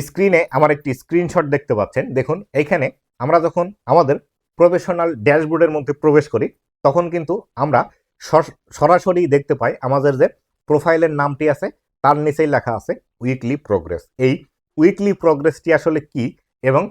স্ক্রিনে আমার একটি স্ক্রিনশট দেখতে পাচ্ছেন। দেখুন, এইখানে আমরা যখন আমাদের প্রফেশনাল ড্যাশবোর্ডের মধ্যে প্রবেশ করি, তখন কিন্তু আমরা সর- সরাসরি দেখতে পাই আমাদের যে প্রোফাইলের নামটি আছে, তার নিচেই লেখা আছে উইকলি প্রোগ্রেস এই উইকলি প্রোগ্রেসটি আসলে কি এবং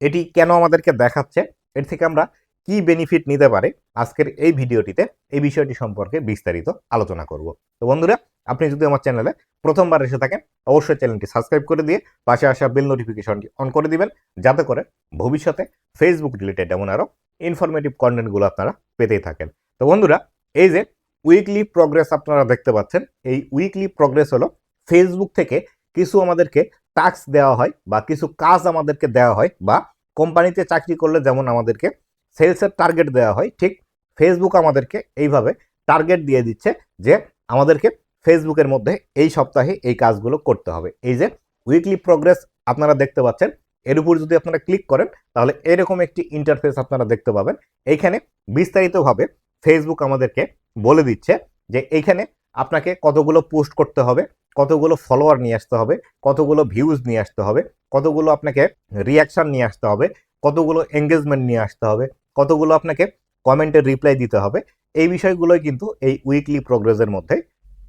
এটি কেন আমাদেরকে দেখাচ্ছে, এর থেকে আমরা কি বেনিফিট নিতে পারে, আজকের এই ভিডিওটিতে এই বিষয়টি সম্পর্কে বিস্তারিত আলোচনা করব। তো বন্ধুরা আপনি যদি আমার চ্যানেলে প্রথমবার এসে থাকেন, অবশ্যই চ্যানেলটি সাবস্ক্রাইব করে দিয়ে পাশে আসা বেল নোটিফিকেশনটি অন করে দিবেন, যাতে করে ভবিষ্যতে ফেসবুক রিলেটেড এমন আরও ইনফরমেটিভ কন্টেন্টগুলো আপনারা পেতেই থাকেন। তো বন্ধুরা, এই যে উইকলি প্রোগ্রেস আপনারা দেখতে পাচ্ছেন, এই উইকলি প্রোগ্রেস হলো ফেসবুক থেকে কিছু আমাদেরকে টাস্ক দেওয়া হয় বা কিছু কাজ আমাদেরকে দেওয়া হয় বা কোম্পানিতে চাকরি করলে যেমন আমাদেরকে সেলসের টার্গেট দেওয়া হয়, ঠিক ফেসবুক আমাদেরকে এইভাবে টার্গেট দিয়ে দিচ্ছে যে আমাদেরকে ফেসবুকের মধ্যে এই সপ্তাহে এই কাজগুলো করতে হবে। এই যে উইকলি প্রোগ্রেস আপনারা দেখতে পাচ্ছেন, এর উপর যদি আপনারা ক্লিক করেন, তাহলে এরকম একটি ইন্টারফেস আপনারা দেখতে পাবেন। এইখানে বিস্তারিতভাবে ফেসবুক আমাদেরকে বলে দিচ্ছে যে এইখানে আপনাকে কতগুলো পোস্ট করতে হবে, কতগুলো ফলোয়ার নিয়ে আসতে হবে, কতগুলো ভিউজ নিয়ে আসতে হবে, কতগুলো আপনাকে রিয়াকশন নিয়ে আসতে হবে, কতগুলো এঙ্গেজমেন্ট নিয়ে আসতে হবে, কতগুলো আপনাকে কমেন্টের রিপ্লাই দিতে হবে। এই বিষয়গুলোই কিন্তু এই উইকলি প্রোগ্রেসের মধ্যে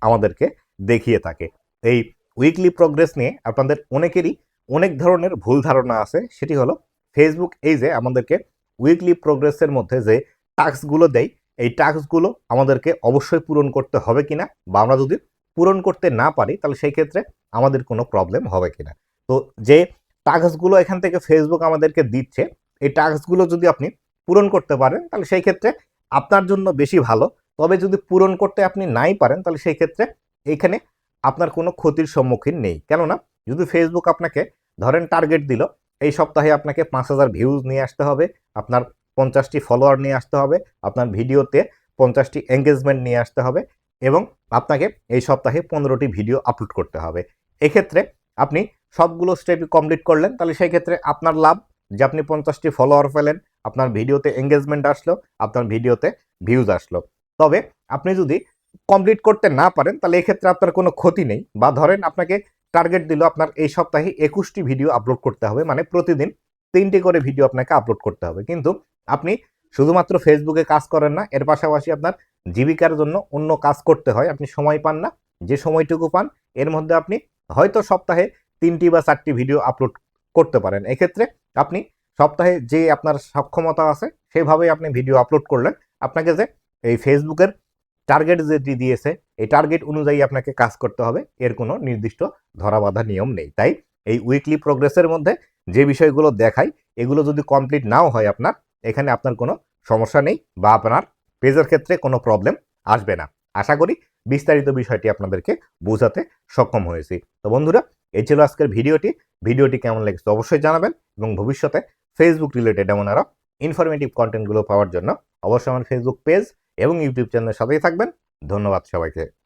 আমাদেরকে দেখিয়ে থাকে। এই উইকলি প্রোগ্রেস নিয়ে আপনাদের অনেকেরই অনেক ধরনের ভুল ধারণা আছে, সেটি হলো ফেসবুক এই যে আমাদেরকে উইকলি প্রোগ্রেসের মধ্যে যে টাস্কগুলো দেয়, এই টাস্কগুলো আমাদেরকে অবশ্যই পূরণ করতে হবে কিনা বা আমরা যদি পূরণ করতে না পারি, তাহলে সেই ক্ষেত্রে আমাদের কোনো প্রবলেম হবে কিনা। তো যে টাস্কগুলো এখান থেকে ফেসবুক আমাদেরকে দিচ্ছে, এই টাস্কগুলো যদি আপনি পূরণ করতে পারেন, তাহলে সেই ক্ষেত্রে আপনার জন্য বেশি ভালো। তবে যদি পূরণ করতে আপনি নাই পারেন, তাহলে সেই ক্ষেত্রে এইখানে আপনার কোনো ক্ষতির সম্মুখীন নেই। কেননা যদি ফেসবুক আপনাকে ধরেন টার্গেট দিল, এই সপ্তাহে আপনাকে পাঁচ হাজার ভিউজ নিয়ে আসতে হবে, আপনার পঞ্চাশটি ফলোয়ার নিয়ে আসতে হবে, আপনার ভিডিওতে পঞ্চাশটি এঙ্গেজমেন্ট নিয়ে আসতে হবে এবং আপনাকে এই সপ্তাহে পনেরোটি ভিডিও আপলোড করতে হবে। এক্ষেত্রে আপনি সবগুলো স্টেপ কমপ্লিট করলেন, তাহলে সেই ক্ষেত্রে আপনার লাভ, যে আপনি পঞ্চাশটি ফলোয়ার পেলেন, আপনার ভিডিওতে এঙ্গেজমেন্ট আসলো, আপনার ভিডিওতে ভিউজ আসলো। তবে আপনি যদি কমপ্লিট করতে না পারেন, তাহলে এক্ষেত্রে আপনার কোনো ক্ষতি নেই। বা ধরেন আপনাকে টার্গেট দিল আপনার এই সপ্তাহে একুশটি ভিডিও আপলোড করতে হবে মানে প্রতিদিন তিনটি করে ভিডিও আপনাকে আপলোড করতে হবে। কিন্তু আপনি শুধুমাত্র ফেসবুকে কাজ করেন না, এর পাশাপাশি আপনার জীবিকার জন্য অন্য কাজ করতে হয়। আপনি সময় পান না, যে সময়টুকু পান, এর মধ্যে আপনি হয়তো সপ্তাহে তিনটি বা চারটি ভিডিও আপলোড করতে পারেন। এক্ষেত্রে আপনি সপ্তাহে যে আপনার সক্ষমতা আছে, সেভাবেই আপনি ভিডিও আপলোড করলেন। আপনাকে যে এই ফেসবুকের টার্গেট যেটি দিয়েছে, এই টার্গেট অনুযায়ী আপনাকে কাজ করতে হবে। এর কোনো নির্দিষ্ট ধরাবাধা নিয়ম নেই। তাই এই উইকলি প্রোগ্রেসের মধ্যে যে বিষয়গুলো দেখাই, এগুলো যদি কমপ্লিট নাও হয় আপনার, এখানে আপনার কোনো সমস্যা নেই বা আপনার পেজের ক্ষেত্রে কোনো প্রবলেম আসবে না। আশা করি বিস্তারিত বিষয়টি আপনাদেরকে বোঝাতে সক্ষম হয়েছি। তো বন্ধুরা, এই ছিল আজকের ভিডিওটি। ভিডিওটি কেমন লেগেছে অবশ্যই জানাবেন এবং ভবিষ্যতে ফেসবুক রিলেটেড এমন আরও ইনফরমেটিভ কন্টেন্টগুলো পাওয়ার জন্য অবশ্যই আমার ফেসবুক পেজ এবং ইউটিউব চ্যানেলের সাথেই থাকবেন। ধন্যবাদ সবাইকে।